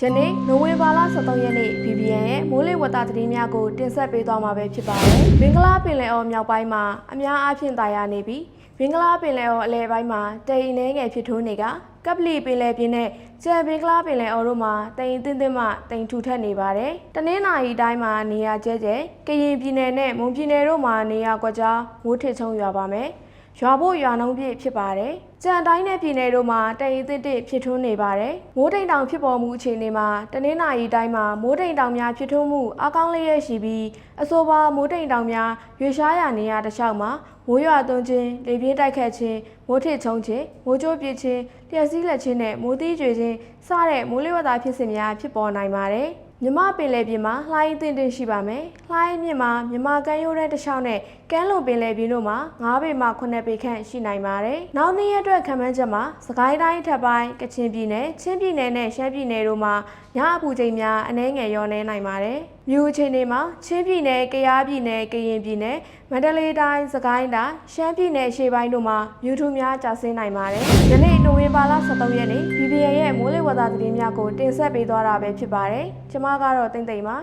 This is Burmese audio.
ယနေ့နိုဝင်ဘာလ23ရက်နေ့ BBN ရဲ့မိုးလေဝသသတင်းများကိုတင်ဆက်ပေးသွားမှာပဲဖြစ်ပါတယ်။ဘင်္ဂလားပင်လယ်အော်မြောက်ပိုင်းမှာအများအားဖြင့်တာယာနေပြီးဘင်္ဂလားပင်လယ်အော်အလယ်ပိုင်းမှာတိမ်အနေငယ်ဖြစ်ထွန်းနေကကပလီပင်လယ်ပြင်နဲ့ကျန်ဘင်္ဂလားပင်လယ်အော်တို့မှာတိမ်တင်းတင်းမှတိမ်ထူထပ်နေပါတယ်။တနင်္လာရီတိုင်းမှာနေရာကျဲကျဲကရင်ပြည်နယ်နဲ့မွန်ပြည်နယ်တို့မှာနေရာကွက်ကြားမိုးထစ်ချုံရွာပါမယ်။ ရွာဖို့ရွာနှုံးပြည့်ဖြစ်ပါတယ်။ကြံတိုင်းနဲ့ပြည်နယ်တို့မှာတရင်တစ်တစ်ဖြစ်ထွန်းနေပါတယ်။မိုးတိမ်တောင်ဖြစ်ပေါ်မှုအခြေအနေမှာတနင်္လာရီတိုင်းမှာမိုးတိမ်တောင်များဖြစ်ထွန်းမှုအကောင်းလေးရရှိပြီးအဆိုပါမိုးတိမ်တောင်များရွေရှားရာနေရာတစ်လျှောက်မှာမိုးရွာသွန်းခြင်းလေပြင်းတိုက်ခတ်ခြင်းမိုးထစ်ချုံခြင်းမိုးကြိုးပစ်ခြင်းလျှက်စီးလက်ခြင်းနဲ့မိုးသီးကြွေခြင်းစတဲ့မိုးလေဝသဖြစ်စဉ်များဖြစ်ပေါ်နိုင်ပါတယ်။ မြမပင်လယ်ပြင်မှာလှိုင်းအသင့်တင်ရှိပါမယ်။လှိုင်းမြင့်မှာမြမကမ်းရိုးတဲ့တစ်လျှောက်နဲ့ကမ်းလွန်ပင်လယ်ပြင်တို့မှာ9ပေမှ9ပေခန့်ရှိနိုင်ပါတယ်။နောက်နေ့ရက်အတွက်ခံမှန်းချက်မှာစကိုင်းတိုင်းထပ်ပိုင်းကချင်ပြည်နယ်ချင်းပြည်နယ်နဲ့ရှမ်းပြည်နယ်တို့မှာညအပူချိန်များအနည်းငယ်လျော့နေနိုင်ပါတယ်။မြူအချိန်တွေမှာချင်းပြည်နယ်၊ကယားပြည်နယ်၊ကရင်ပြည်နယ်၊မန္တလေးတိုင်း၊စကိုင်းတိုင်း၊ရှမ်းပြည်နယ်ရှေ့ပိုင်းတို့မှာမြူထူများကျဆင်းနိုင်ပါတယ်။ယနေ့နိုဝင်ဘာလ23ရက်နေ့ BBN ရဲ့မိုးလေဝသသတင်းများကိုတင်ဆက်ပေးသွားတာပဲဖြစ်ပါတယ်။ကျွန်မကတော့တိမ့်တိမ်ပါ